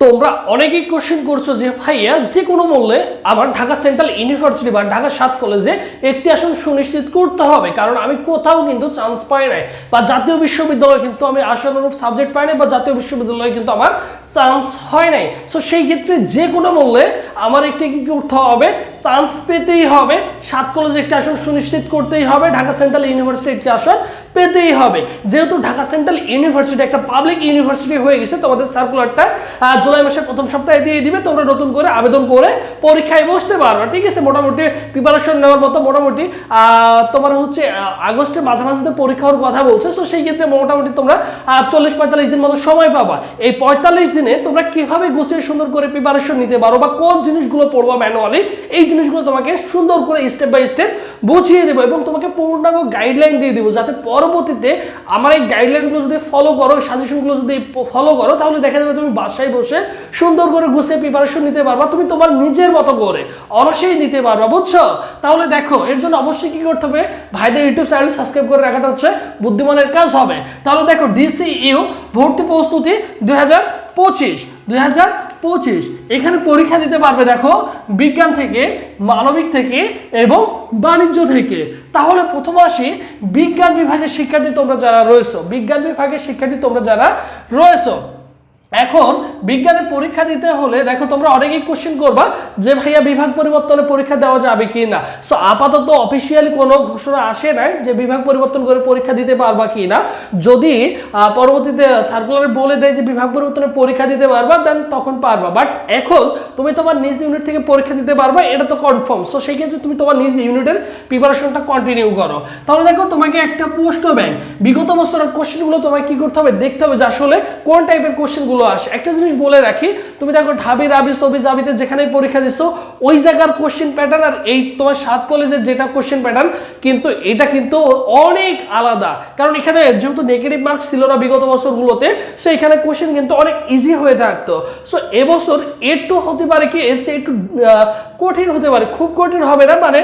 তোমরা অনেকেই কোশ্চেন করছ যে, ভাইয়া যে কোনো মূল্যে আমার ঢাকা সেন্ট্রাল ইউনিভার্সিটি বা ঢাকা সাত কলেজে একটি আসন সুনিশ্চিত করতে হবে। কারণ আমি কোথাও কিন্তু চান্স পাই নাই বা জাতীয় বিশ্ববিদ্যালয়ে কিন্তু আমি আশানুরূপ সাবজেক্ট পাই নাই বা জাতীয় বিশ্ববিদ্যালয়ে কিন্তু আমার চান্স হয় নাই। সো সেই ক্ষেত্রে যে কোনো মূল্যে আমার একটি কি করতে হবে? চান্স পেতেই হবে। সাত কলেজে একটি আসন সুনিশ্চিত করতেই হবে। ঢাকা সেন্ট্রাল ইউনিভার্সিটি একটি আসন পেতেই হবে। যেহেতু ঢাকা সেন্ট্রাল ইউনিভার্সিটি একটা পাবলিক ইউনিভার্সিটি হয়ে গেছে তোমাদের সার্কুলারটা জুলাই মাসের প্রথম সপ্তাহে দিয়ে দিবে তোমরা নতুন করে আবেদন করে পরীক্ষায় বসতে পারবে। ঠিক আছে মোটামুটি প্রিপারেশন নেওয়ার মতো মোটামুটি তোমার হচ্ছে আহ, আগস্টের মাঝামাঝিতে পরীক্ষা হওয়ার কথা বলছে সো সেই ক্ষেত্রে মোটামুটি তোমরা চল্লিশ পঁয়তাল্লিশ দিন মতো সময় পাবা। এই পঁয়তাল্লিশ দিনে তোমরা কীভাবে গুছিয়ে সুন্দর করে প্রিপারেশন নিতে পারো বা কোন জিনিসগুলো পড়বা ম্যানুয়ালি এই জিনিসগুলো তোমাকে সুন্দর করে স্টেপ বাই স্টেপ বুঝিয়ে দেবো এবং তোমাকে পূর্ণাঙ্গ গাইডলাইন দিয়ে দেবো যাতে পরবর্তীতে আমার এই গাইডলাইনগুলো যদি ফলো করো সাজেশনগুলো যদি ফলো করো, তাহলে দেখা যাবে তুমি বাসায় বসে সুন্দর করে গুছিয়ে প্রিপারেশন নিতে পারবা, তুমি তোমার নিজের মতো করে অনাসেই নিতে পারবা, বুঝছ? তাহলে দেখো, এর জন্য অবশ্যই কি করতে হবে? ভাইদের ইউটিউব চ্যানেল সাবস্ক্রাইব করে রাখাটা হচ্ছে বুদ্ধিমানের কাজ হবে। তাহলে দেখো ডিসিইউ ভর্তি প্রস্তুতি দুই হাজার পঁচিশ, দুই হাজার পঁচিশ। এখানে পরীক্ষা দিতে পারবে, দেখো, বিজ্ঞান থেকে, মানবিক থেকে এবং বাণিজ্য থেকে। তাহলে প্রথম আসি, বিজ্ঞান বিভাগের শিক্ষার্থী তোমরা যারা রয়েছো, বিজ্ঞান বিভাগের শিক্ষার্থী তোমরা যারা রয়েছো এখন বিজ্ঞানের পরীক্ষা দিতে হলে দেখো তোমরা অনেকেই কোশ্চেন করবা যে ভাইয়া বিভাগ পরিবর্তনে পরীক্ষা দেওয়া যাবে কি না সো আপাতত অফিসিয়ালি কোনো ঘোষণা আসে নাই যে বিভাগ পরিবর্তন করে পরীক্ষা দিতে পারবা কি না যদি পরবর্তীতে সার্কুলারে বলে দেয় যে বিভাগ পরিবর্তনে পরীক্ষা দিতে পারবা দেন তখন পারবা। বাট এখন তুমি তোমার নিজ ইউনিট থেকে পরীক্ষা দিতে পারবা, এটা তো কনফার্ম সো সেই ক্ষেত্রে তুমি তোমার নিজ ইউনিটের প্রিপারেশনটা কন্টিনিউ করো। তাহলে দেখো তোমাকে একটা পোস্ট ব্যাংক। বিগত বছরের কোশ্চেনগুলো তোমায় কি করতে হবে? দেখতে হবে যে আসলে কোন টাইপের কোশ্চেনগুলো আসে। একটা জিনিস বলে রাখি, তুমি দেখো ঢাবি, রাবি, সবি জাবিতে যেখানে পরীক্ষা দিছো, ওই জায়গার কোশ্চেন প্যাটার্ন আর এই তোমার সাত কলেজের যেটা কোশ্চেন প্যাটার্ন কিন্তু এটা কিন্তু অনেক আলাদা। কারণ এখানে যেহেতু নেগেটিভ মার্কস ছিল না বিগত বছরগুলোতে সো এখানে কোশ্চেন কিন্তু অনেক ইজি হয়ে থাকতো। সো এবছর একটু হতে পারে কি, এর চেয়ে একটু কঠিন হতে পারে। খুব কঠিন হবে না মানে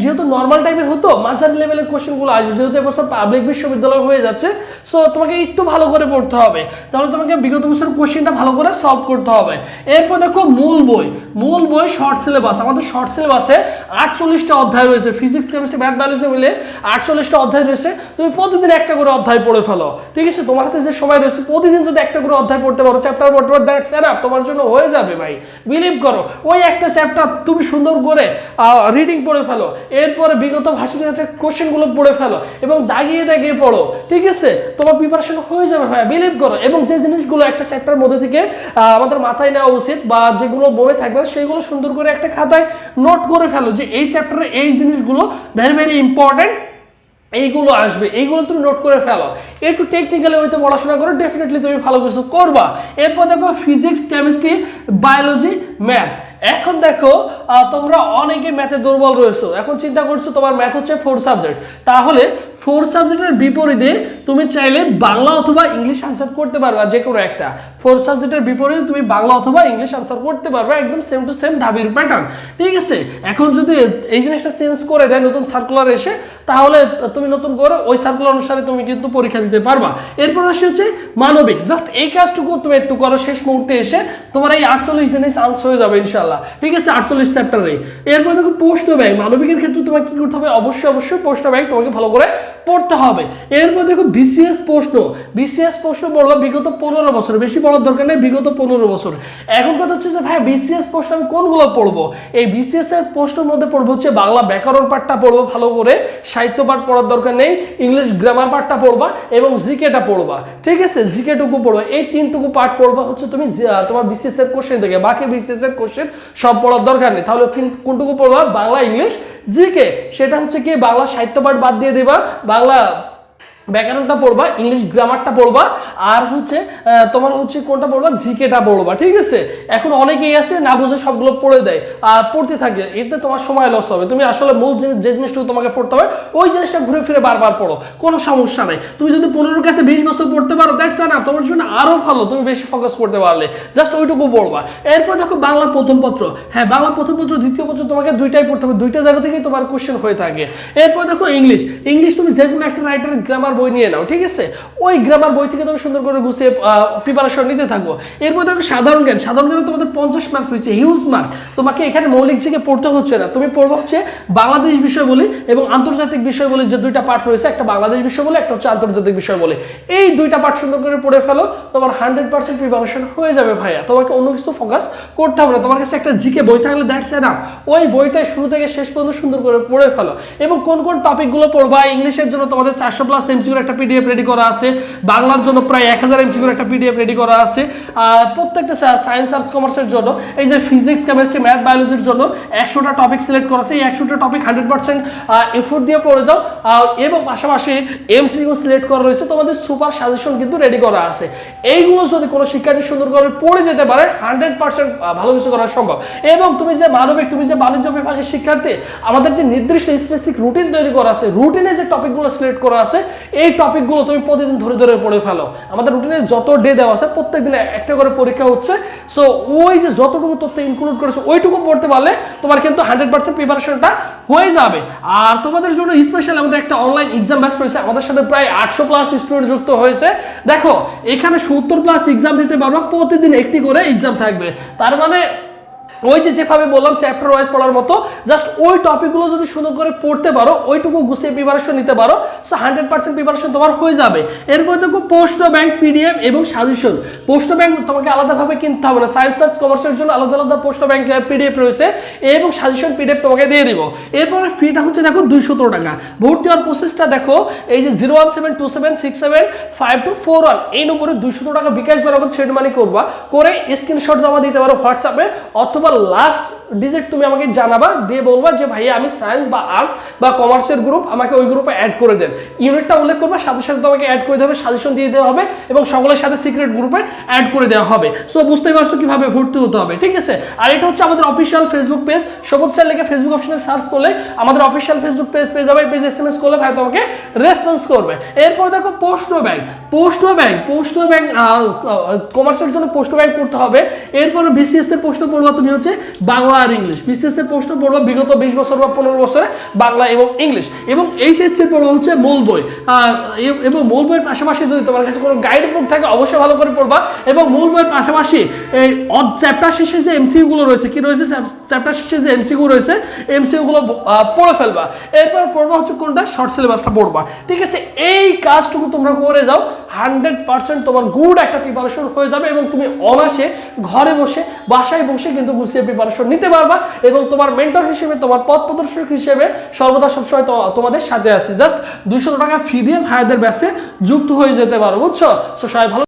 যেহেতু নর্মাল টাইপের হতো, মাঝারি লেভেলের কোশ্চেনগুলো আসবে। যেহেতু এবছর পাবলিক বিশ্ববিদ্যালয় হয়ে যাচ্ছে সো তোমাকে একটু ভালো করে পড়তে হবে। তাহলে তোমাকে বিগত বছর কোশ্চেনটা ভালো করে সলভ করতে হবে। এরপর দেখো মূল বই। মূল বই শর্ট সিলেবাস আমাদের শর্ট সিলেবাসে আটচল্লিশটা অধ্যায় রয়েছে। ফিজিক্স কেমিস্ট্রি ম্যাথ বায়োলজি মিলে আটচল্লিশটা অধ্যায় রয়েছে। তুমি প্রতিদিন একটা করে অধ্যায় পড়ে ফেলো। ঠিক আছে? তোমার হাতে যে সময় রয়েছে, প্রতিদিন যদি একটা করে অধ্যায় পড়তে পারো চ্যাপ্টার পড়তে পারো দ্যাটস এনাফ তোমার জন্য হয়ে যাবে ভাই। বিলিভ করো, ওই একটা চ্যাপ্টার তুমি সুন্দর করে রিডিং পড়ে ফেলো। এরপরে বিগত ভাষণের কাছে কোশ্চেনগুলো পড়ে ফেলো এবং দাগিয়ে দাগিয়ে পড়ো। ঠিক আছে? তোমার প্রিপারেশন হয়ে যাবে ভাই বিলিভ করো। এবং যে জিনিসগুলো একটা চ্যাপ্টার মধ্যে থেকে আমাদের মাথায় নেওয়া উচিত বা যেগুলো বই থাকবে সেইগুলো সুন্দর করে একটা খাতায় নোট করে ফেলো যে এই চ্যাপ্টারে এই জিনিসগুলো ভেরি ভেরি ইম্পর্ট্যান্ট এইগুলো আসবে, এইগুলো তুমি নোট করে ফেলো। একটু টেকনিক্যালি হয়তো পড়াশোনা করো ডেফিনেটলি তুমি ভালো কিছু করবা। এরপর দেখো ফিজিক্স কেমিস্ট্রি বায়োলজি ম্যাথ। এখন দেখো তোমরা অনেকে ম্যাথে দুর্বল রয়েছো। এখন চিন্তা করছ তোমার ম্যাথ হচ্ছে ফোর সাবজেক্ট তাহলে ফোর সাবজেক্টের বিপরীতে তুমি চাইলে বাংলা অথবা ইংলিশ আনসার করতে পারবা যে কোনো একটা। ফোর সাবজেক্টের বিপরীতে তুমি বাংলা অথবা ইংলিশ আনসার করতে পারবে একদম সেম টু সেম ঢাবির প্যাটার্ন ঠিক আছে? এখন যদি এই জিনিসটা চেঞ্জ করে দেয় নতুন সার্কুলার এসে, তাহলে তুমি নতুন করে ওই সার্কুলার অনুসারে তুমি কিন্তু পরীক্ষা দিতে পারবা। এরপর আসে হচ্ছে মানবিক। জাস্ট এই কাজটুকু তুমি একটু করো, শেষ মুহূর্তে এসে তোমার এই আটচল্লিশ দিনে চান্স হয়ে যাবে ইনশাল্লাহ ঠিক আছে, আটচল্লিশ চ্যাপ্টারে এরপর দেখো পোস্ট ব্যাংক মানবিকের ক্ষেত্রে তোমাকে কি করতে হবে? অবশ্যই অবশ্যই পোস্ট ব্যাংক তোমাকে ভালো করে পড়তে হবে। এরপর দেখো বিসিএস প্রশ্ন। বিসিএস প্রশ্ন বললাম বিগত পনেরো বছর। বেশি পড়ার দরকার নেই, বিগত পনেরো বছর। এখন কথা হচ্ছে যে, ভাই বিসিএস প্রশ্ন আমি কোনগুলো পড়ব? এই বিসিএস এর প্রশ্নের মধ্যে পড়ব হচ্ছে বাংলা ব্যাকরণ পাঠটা পড়ব, ভালো করে সাহিত্য পাঠ পড়ার দরকার নেই, ইংলিশ গ্রামার পাঠটা পড়বা এবং জিকেটা পড়বা। ঠিক আছে জিকেটুকু পড়বা। এই তিনটুকু পাঠ পড়বা হচ্ছে তুমি তোমার বিসিএস এর কোশ্চেন থেকে। বাকি বিসিএস এর কোশ্চেন সব পড়ার দরকার নেই। তাহলে কোনটুকু পড়বা? বাংলা, ইংলিশ জিকে সেটা হচ্ছে কি, বাংলা সাহিত্য পাঠ বাদ দিয়ে দেবা। বাংলা ব্যাকরণটা পড়বা ইংলিশ গ্রামারটা পড়বা, আর হচ্ছে তোমার হচ্ছে কোনটা পড়বা? জিকেটা পড়বা, ঠিক আছে? এখন অনেকেই আছে, না বুঝে সবগুলো পড়ে দেয়, আর পড়তে থাকে, এতে তোমার সময় লস হবে। তুমি আসলে মূল যে- যে জিনিসটুকু তোমাকে পড়তে হবে, ওই জিনিসটা ঘুরে ফিরে বারবার পড়ো, কোনো সমস্যা নাই। তুমি যদি পনেরো কাছে বিশ বছর পড়তে পারো দ্যাটস না তোমার জন্য আরও ভালো, তুমি বেশি ফোকাস করতে পারলে। জাস্ট ওইটুকু পড়বা। এরপর দেখো বাংলা প্রথম পত্র। হ্যাঁ বাংলা প্রথম পত্র, দ্বিতীয় পত্র তোমাকে দুইটাই পড়তে হবে, দুইটা জায়গা থেকেই তোমার কোশ্চেন হয়ে থাকে। এরপর দেখো ইংলিশ ইংলিশ তুমি যে কোনো একটা রাইটার গ্রামার বই নিয়ে নাও, ঠিক আছে? ওই গ্রামার বই থেকে তুমি সুন্দর করে গুছিয়ে প্রিপারেশন নিতে থাকো। এরপর দেখো সাধারণ জ্ঞান। সাধারণ জ্ঞানে তোমাদের পঞ্চাশ মার্ক রয়েছে হিউজ মার্ক তোমাকে এখানে মৌলিক থেকে পড়তে হচ্ছে না। তুমি পড়ব হচ্ছে বাংলাদেশ বিষয় বলি এবং আন্তর্জাতিক বিষয় বলি যে দুইটা পার্ট রয়েছে, একটা বাংলাদেশ বিষয় বলে, একটা হচ্ছে আন্তর্জাতিক বিষয় বলে। এই দুইটা পার্ট সুন্দর করে পড়ে ফেলো, তোমার হান্ড্রেড পার্সেন্ট প্রিপারেশন হয়ে যাবে ভাইয়া। তোমাকে অন্য কিছু ফোকাস করতে হবে না। তোমার কাছে একটা জিকে বই থাকলে দ্যাটস না ওই বইটাই শুরু থেকে শেষ পর্যন্ত সুন্দর করে পড়ে ফেলো। এবং কোন কোন টপিকগুলো পড়বা, ইংলিশের জন্য তোমাদের চারশো প্লাস এমসিউর একটা পিডিএফ রেডি করা আছে। বাংলার জন্য প্রায় এক হাজার এমসিউর একটা পিডিএফ রেডি করা আছে। আর প্রত্যেকটা সায়েন্স আর্টস কমার্সের জন্য, এই যে ফিজিক্স কেমিস্ট্রি ম্যাথ বায়োলজির জন্য একশোটা টপিক সিলেক্ট করা আছে। এই একশোটা টপিক হান্ড্রেড পার্সেন্ট এফোর্ট দিয়ে পড়ে যাও। এবং পাশাপাশি এমসিকিউ সিলেক্ট করা রয়েছে। তোমাদের সুপার সাজেশন কিন্তু রেডি করা আছে। এইগুলো যদি কোনো শিক্ষার্থী সুন্দর করে পড়ে যেতে পারে হান্ড্রেড পার্সেন্ট ভালো কিছু করা সম্ভব। এবং তুমি যে মানবিক, তুমি যে বাণিজ্য বিভাগের শিক্ষার্থী, আমাদের যে নির্দিষ্ট স্পেসিফিক রুটিন তৈরি করা আছে রুটিনে যে টপিকগুলো সিলেক্ট করা আছে এই টপিকগুলো তুমি প্রতিদিন ধরে ধরে পড়ে ফেলো। আমাদের রুটিনে যত ডে দেওয়া আছে প্রত্যেক দিনে একটা করে পরীক্ষা হচ্ছে। সো ওই যে যতটুকু তথ্য ইনক্লুড করেছে, ওইটুকু পড়তে পারলে তোমার কিন্তু হান্ড্রেড পার্সেন্ট প্রিপারেশনটা হয়ে যাবে। আর তোমাদের জন্য স্পেশাল আমাদের একটা অনলাইন এক্সাম ব্যাচ রয়েছে। আমাদের সাথে প্রায় আটশো প্লাস স্টুডেন্ট যুক্ত হয়েছে। দেখো, এখানে সত্তর প্লাস এক্সাম দিতে পারব, প্রতিদিন একটি করে এক্সাম থাকবে। তার মানে ওই যেভাবে বললাম চ্যাপ্টার ওয়াইজ পড়ার মতো জাস্ট ওই টপিকগুলো যদি সুন্দর করে পড়তে পারো, ওইটুকু গুছিয়ে প্রিপারেশন নিতে পারো সো হান্ড্রেড পার্সেন্ট প্রিপারেশন তোমার হয়ে যাবে। এরপর দেখো পোস্ট ব্যাংক পিডিএফ এবং সাজেশন পোস্ট ব্যাংক তোমাকে আলাদাভাবে কিনতে হবে না। সায়েন্স আর্টস কমার্সের জন্য আলাদা আলাদা পোস্ট ব্যাংক পিডিএফ রয়েছে এবং সাজেশন পিডিএফ তোমাকে দিয়ে দিব। এরপরে ফিটা হচ্ছে দেখো দুইশো টাকা। ভর্তি হওয়ার প্রসেসটা দেখো, এই যে zero one seven two seven six seven five two four one এই নম্বরে দুইশো টাকা বিকাশ বা সেট মানি করবা। করে স্ক্রিনশট জমা দিতে পারো হোয়াটসঅ্যাপে অথবা লাস্ট ডিজিট তুমি আমাকে জানাবা, দিয়ে বলবা যে ভাইয়া আমি সায়েন্স বা আর্টস বা কমার্সের গ্রুপ আমাকে ওই গ্রুপে অ্যাড করে দেন। ইউনিটটা উল্লেখ করবা, সাথে সাথে তোমাকে অ্যাড করে দেবে সাজেশন দিয়ে দেওয়া হবে এবং সকলের সাথে সিক্রেট গ্রুপে অ্যাড করে দেওয়া হবে। সো বুঝতেই পারছ কীভাবে ভর্তি হতে হবে, ঠিক আছে? আর এটা হচ্ছে আমাদের official Facebook page Sabuj sir লিখে ফেসবুক অপশনে সার্চ করলে আমাদের অফিসিয়াল ফেসবুক পেজ পেয়ে যাবে পেজ এস এম এস করলে ভাই তোমাকে রেসপন্স করবে। এরপর দেখো post bank post bank post bank কমার্সের জন্য পোস্ট ব্যাংক করতে হবে। এরপর বিসিএস এর প্রশ্ন পড়বা তুমি হচ্ছে বাংলা আর ইংলিশ। বিসিএস এর প্রশ্ন পড়বা বিগত বিশ বছর বা পনেরো বছরে বাংলা এবং ইংলিশ। এবং এইচএসসি এর পড়বা হচ্ছে মূল বই। এবং মূল বইয়ের পাশাপাশি যদি তোমার কাছে কোনো গাইড বুক থাকে, অবশ্যই ভালো করে পড়বা। এবং মূল বইয়ের পাশাপাশি এই চ্যাপ্টার শেষে যে এমসিইউ গুলো রয়েছে, কি রয়েছে? চ্যাপ্টার শেষে যে এমসিইউ রয়েছে এমসিইউ গুলো পড়ে ফেলবা। এরপর পড়বা হচ্ছে কোনটা? শর্ট সিলেবাসটা পড়বা। ঠিক আছে? এই কাজটুকু তোমরা করে যাও। হান্ড্রেড পার্সেন্ট তোমার গুড একটা প্রিপারেশন হয়ে যাবে এবং তুমি অনাসে ঘরে বসে, বাসায় বসে কিন্তু গুছিয়ে প্রিপারেশন নিতে পারবা এবং তোমার মেন্টর হিসেবে, তোমার পথ প্রদর্শক হিসেবে সর্বদা সবসময় তোমাদের সাথে আছি। জাস্ট দুইশো টাকা ফি দিয়ে ভাইদের ব্যাসে যুক্ত হয়ে যেতে পারো, বুঝছ? সো সবাই ভালো